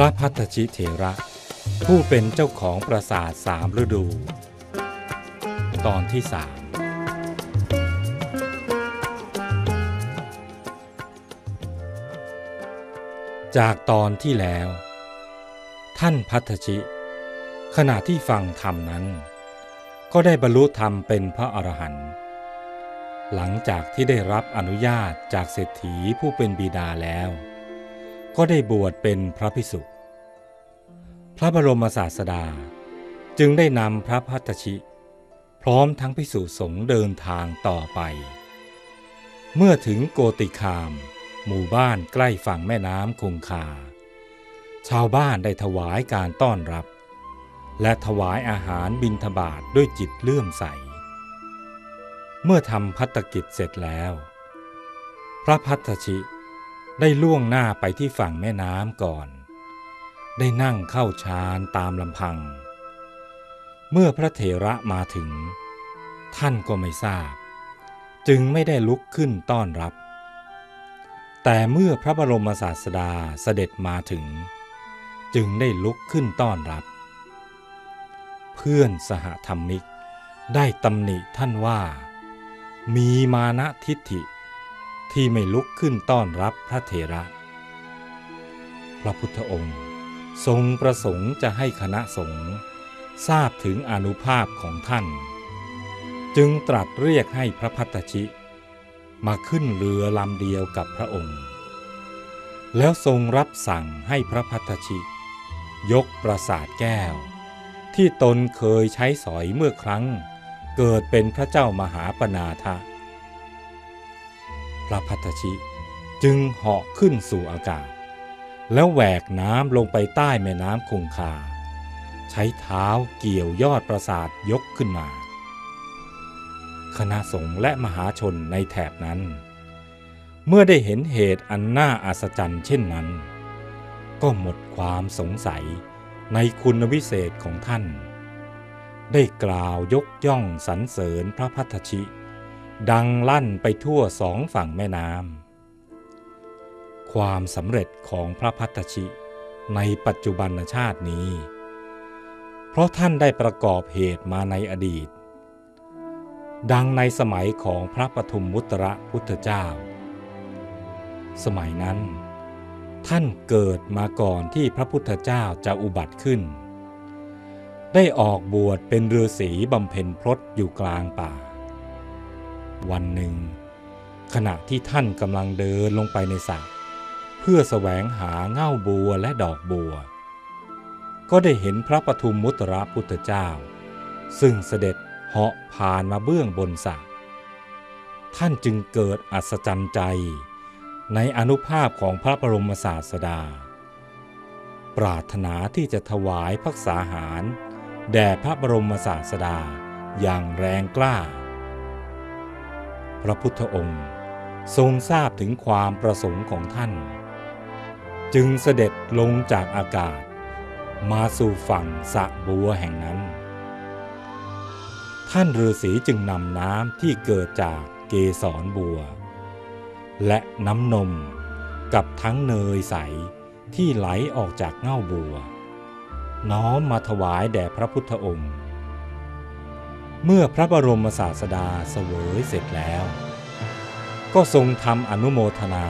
พระพัฒชิเถระ ผู้เป็นเจ้าของปราสาทสามฤดู ตอนที่สามจากตอนที่แล้ว ท่านพัฒชิ ขณะที่ฟังธรรมนั้น ก็ได้บรรลุธรรมเป็นพระอรหันต์หลังจากที่ได้รับอนุญาตจากเศรษฐีผู้เป็นบิดาแล้ว ก็ได้บวชเป็นพระภิกษุ พระบรมศาสดา จึงได้นำพระพัตชิ พร้อมทั้งภิกษุสงเดินทางต่อไป เมื่อถึงโกติคาม หมู่บ้านใกล้ฝั่งแม่น้ำคงคา ชาวบ้านได้ถวายการต้อนรับ และถวายอาหารบิณฑบาตด้วยจิตเลื่อมใส เมื่อทำพัตกิจเสร็จแล้ว พระพัตชิได้ล่วงหน้าไปที่ฝั่งแม่น้ำก่อน ได้นั่งเข้าฌานตามลำพัง เมื่อพระเถระมาถึง ท่านก็ไม่ทราบ จึงไม่ได้ลุกขึ้นต้อนรับ แต่เมื่อพระบรมศาสดาเสด็จมาถึง จึงได้ลุกขึ้นต้อนรับ เพื่อนสหธรรมิกได้ตำหนิท่านว่า มีมานะทิฏฐิ ที่ไม่ลุกขึ้นต้อนรับพระเถระ พระพุทธองค์ ทรงประสงค์จะให้คณะสงฆ์ทราบถึงอนุภาพของท่าน จึงตรัสเรียกให้พระพัตชิ มาขึ้นเรือลำเดียวกับพระองค์ แล้วทรงรับสั่งให้พระพัตชิ ยกปราสาทแก้ว ที่ตนเคยใช้สอยเมื่อครั้ง เกิดเป็นพระเจ้ามหาปนาทะ พระพัตชิจึงเหาะขึ้นสู่อากาศ แล้วแหวกน้ำลงไปใต้แม่น้ำคงคา ใช้เท้าเกี่ยวยอดปราสาทยกขึ้นมา คณะสงฆ์และมหาชนในแถบนั้น เมื่อได้เห็นเหตุอันน่าอัศจรรย์เช่นนั้น ก็หมดความสงสัยในคุณวิเศษของท่าน ได้กล่าวยกย่องสรรเสริญพระพัทชิ ดังลั่นไปทั่วสองฝั่งแม่น้ำ ความสำเร็จของพระพัทชิในปัจจุบันชาตินี้ เพราะท่านได้ประกอบเหตุมาในอดีต ดังในสมัยของพระปฐุมมุตระพุทธเจ้า สมัยนั้น ท่านเกิดมาก่อนที่พระพุทธเจ้าจะอุบัติขึ้น ได้ออกบวชเป็นฤาษีบำเพ็ญพรตอยู่กลางป่า วันหนึ่ง ขณะที่ท่านกำลังเดินลงไปในสระ พื่อแสวงหาเง่าบัวและดอกบัว ก็ได้เห็นพระปทุมมุตระพุทธเจ้า ซึ่งเสด็จเหาะผ่านมาเบื้องบนสระท่านจึงเกิดอัศจรรย์ใจ ในอนุภาพของพระบรมศาสดา ปรารถนาที่จะถวายพักษาหาร แด่พระบรมศาสดาอย่างแรงกล้า พระพุทธองค์ทรงทราบถึงความประสงค์ของท่าน จึงเสด็จลงจากอากาศ มาสู่ฝั่งสะบัวแห่งนั้น ท่านฤาษีจึงนำน้ำที่เกิดจากเกสรบัว และน้ำนมกับทั้งเนยใสที่ไหลออกจากเง่าบัว น้อมมาถวายแด่พระพุทธองค์ เมื่อพระบรมศาสดาเสวยเสร็จแล้ว ก็ทรงทำอนุโมทนา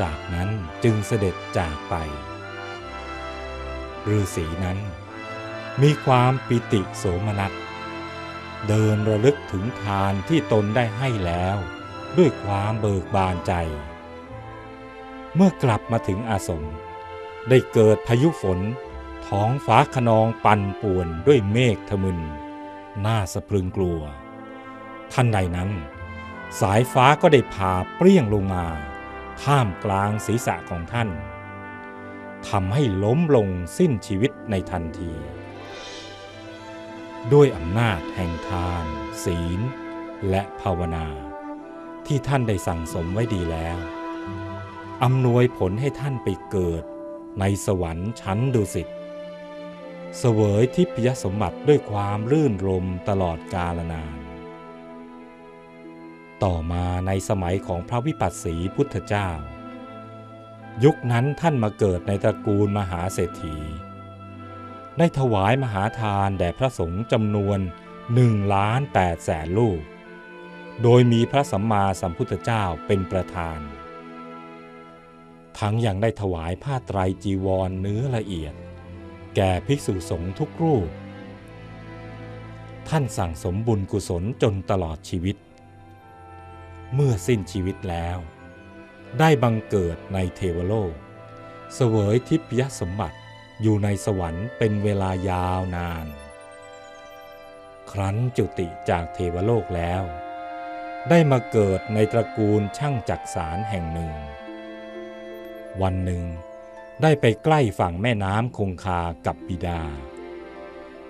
จากนั้นจึงเสด็จจากไปฤาษีนั้น มีความปิติโสมนัส เดินระลึกถึงทานที่ตนได้ให้แล้ว ด้วยความเบิกบานใจ เมื่อกลับมาถึงอาสม ได้เกิดพายุฝนท้องฟ้าขนองปั่นป่วนด้วยเมฆทมึน น่าสะพรึงกลัว ท่านใดนั้น สายฟ้าก็ได้ผ่าเปรี้ยงลงมา ท่ามกลางศีรษะของท่านทำให้ล้มลงสิ้นชีวิตในทันที ด้วยอำนาจแห่งทาน ศีล และภาวนา ที่ท่านได้สั่งสมไว้ดีแล้วอำนวยผลให้ท่านไปเกิดในสวรรค์ชั้นดุสิตเสวยทิพยสมบัติด้วยความรื่นรมตลอดกาลนาน ต่อมาในสมัยของพระวิปัสสีพุทธเจ้า ยุคนั้นท่านมาเกิดในตระกูลมหาเศรษฐี ได้ถวายมหาทานแด่พระสงฆ์จำนวนหนึ่งล้านแปดแสนลูก โดยมีพระสัมมาสัมพุทธเจ้าเป็นประธาน ทั้งยังได้ถวายผ้าไตรจีวรเนื้อละเอียด แก่ภิกษุสงฆ์ทุกรูป ท่านสั่งสมบุญกุศลจนตลอดชีวิต เมื่อสิ้นชีวิตแล้ว ได้บังเกิดในเทวโลก เสวยทิพยสมบัติอยู่ในสวรรค์เป็นเวลายาวนาน ครั้นจุติจากเทวโลกแล้ว ได้มาเกิดในตระกูลช่างจักสารแห่งหนึ่ง วันหนึ่ง ได้ไปใกล้ฝั่งแม่น้ำคงคากับบิดา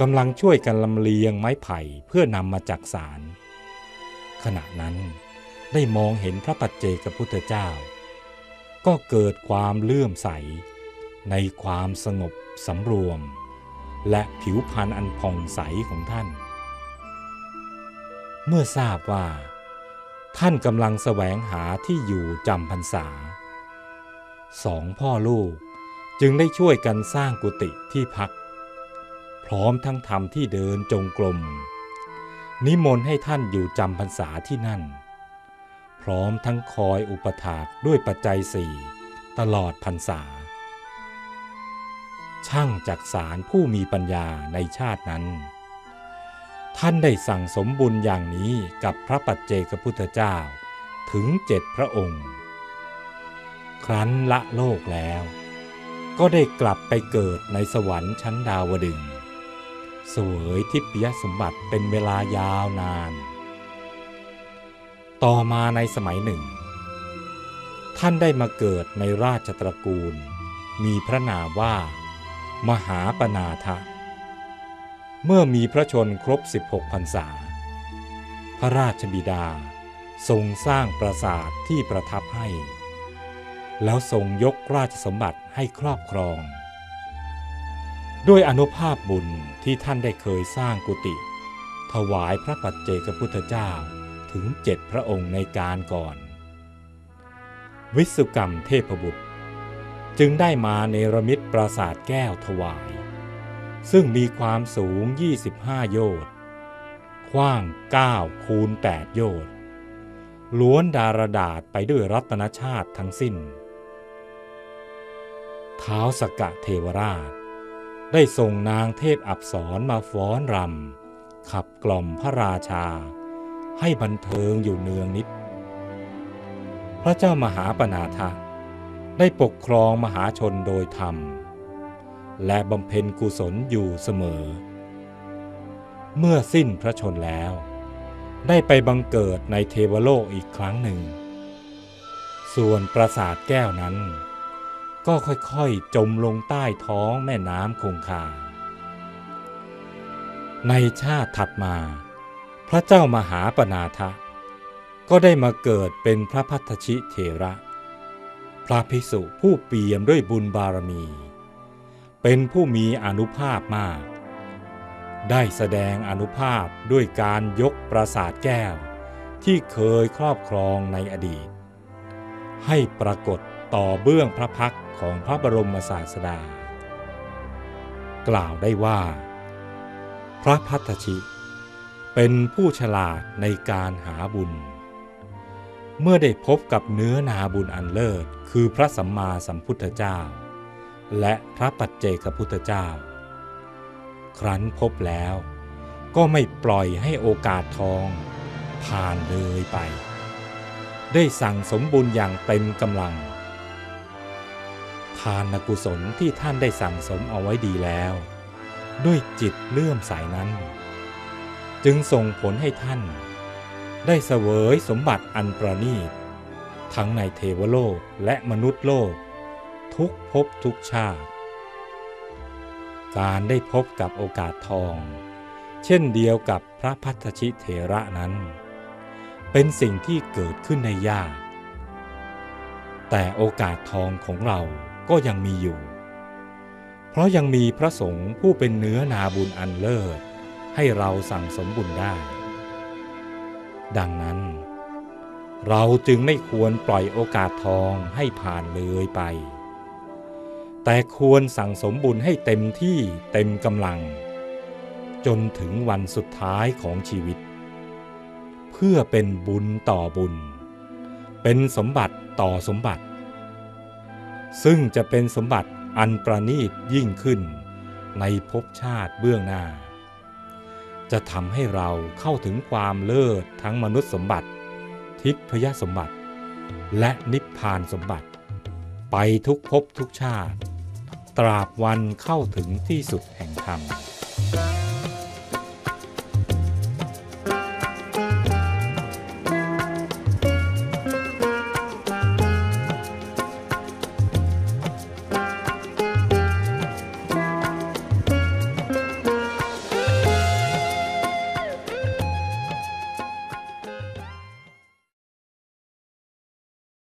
กำลังช่วยกันลำเลียงไม้ไผ่เพื่อนำมาจักสาร ขณะนั้น ได้มองเห็นพระปัจเจกพุทธเจ้า ก็เกิดความเลื่อมใส ในความสงบสำรวม และผิวพรรณอันผ่องใสของท่าน เมื่อทราบว่า ท่านกำลังแสวงหาที่อยู่จำพรรษา สองพ่อลูกจึงได้ช่วยกันสร้างกุฏิที่พัก พร้อมทั้งทำที่เดินจงกรมนิมนต์ให้ท่านอยู่จำพรรษาที่นั่น ร้อมทั้งคอยอุปถากด้วยปัจจัยสี่ตลอดพรรษา ช่างจักสารผู้มีปัญญาในชาตินั้น ท่านได้สั่งสมบุญอย่างนี้กับพระปัจเจกพุทธเจ้าถึงเจ็ดพระองค์ ครั้นละโลกแล้ว ก็ได้กลับไปเกิดในสวรรค์ชั้นดาวดึงสวยทิพยสมบัติเป็นเวลายาวนาน ต่อมาในสมัยหนึ่ง ท่านได้มาเกิดในราชตระกูล มีพระนามว่า มหาปนาทะ เมื่อมีพระชนครบ 16พรรษา พระราชบิดาทรงสร้างปราสาทที่ประทับให้ แล้วทรงยกราชสมบัติให้ครอบครอง ด้วยอนุภาพบุญที่ท่านได้เคยสร้างกุฏิถวายพระปัจเจกพุทธเจ้า ถึงเจ็ดพระองค์ในการก่อน วิสุกรรมเทพบุตร จึงได้มาเนรมิตปราสาทแก้วถวาย ซึ่งมีความสูง 25 โยชน์กว้าง 9 คูณ 8 โยชน์ล้วนดารดาษไปด้วยรัตนชาติทั้งสิ้นเท้าสกกะเทวราช ได้ส่งนางเทพอับสรมาฟ้อนรำขับกล่อมพระราชา ให้บันเทิงอยู่เนืองนิด พระเจ้ามหาปนาทะได้ปกครองมหาชนโดยธรรม และบำเพ็ญกุศลอยู่เสมอ เมื่อสิ้นพระชนแล้ว ได้ไปบังเกิดในเทวโลกอีกครั้งหนึ่ง ส่วนปราสาทแก้วนั้น ก็ค่อยๆจมลงใต้ท้องแม่น้ำคงคาในชาติถัดมา พระเจ้ามหาปนาทะ ก็ได้มาเกิดเป็นพระพัทธชิเถระ พระภิกษุผู้เปี่ยมด้วยบุญบารมี เป็นผู้มีอนุภาพมาก ได้แสดงอนุภาพด้วยการยกปราสาทแก้ว ที่เคยครอบครองในอดีต ให้ปรากฏต่อเบื้องพระพักของพระบรมศาสดา กล่าวได้ว่า พระพัทธชิ เป็นผู้ฉลาดในการหาบุญ เมื่อได้พบกับเนื้อนาบุญอันเลิศ คือพระสัมมาสัมพุทธเจ้า และพระปัจเจกพุทธเจ้า ครั้นพบแล้วก็ไม่ปล่อยให้โอกาสทองผ่านเลยไป ได้สั่งสมบุญอย่างเต็มกำลัง ทานกุศลที่ท่านได้สั่งสมเอาไว้ดีแล้ว ด้วยจิตเลื่อมใสนั้น จึงส่งผลให้ท่าน ได้เสวยสมบัติอันประณีต ทั้งในเทวโลกและมนุษย์โลก ทุกภพทุกชาติ การได้พบกับโอกาสทอง เช่นเดียวกับพระพัทชิเถระนั้น เป็นสิ่งที่เกิดขึ้นในยาก แต่โอกาสทองของเราก็ยังมีอยู่ เพราะยังมีพระสงฆ์ผู้เป็นเนื้อนาบุญอันเลิศ ให้เราสั่งสมบุญได้ ดังนั้น เราจึงไม่ควรปล่อยโอกาสทองให้ผ่านเลยไป แต่ควรสั่งสมบุญให้เต็มที่เต็มกำลัง จนถึงวันสุดท้ายของชีวิต เพื่อเป็นบุญต่อบุญ เป็นสมบัติต่อสมบัติ ซึ่งจะเป็นสมบัติอันประณีตยิ่งขึ้นในภพชาติเบื้องหน้า จะทำให้เราเข้าถึงความเลิศทั้งมนุษย์สมบัติ ทิพยสมบัติ และนิพพานสมบัติ ไปทุกภพทุกชาติ ตราบวันเข้าถึงที่สุดแห่งธรรม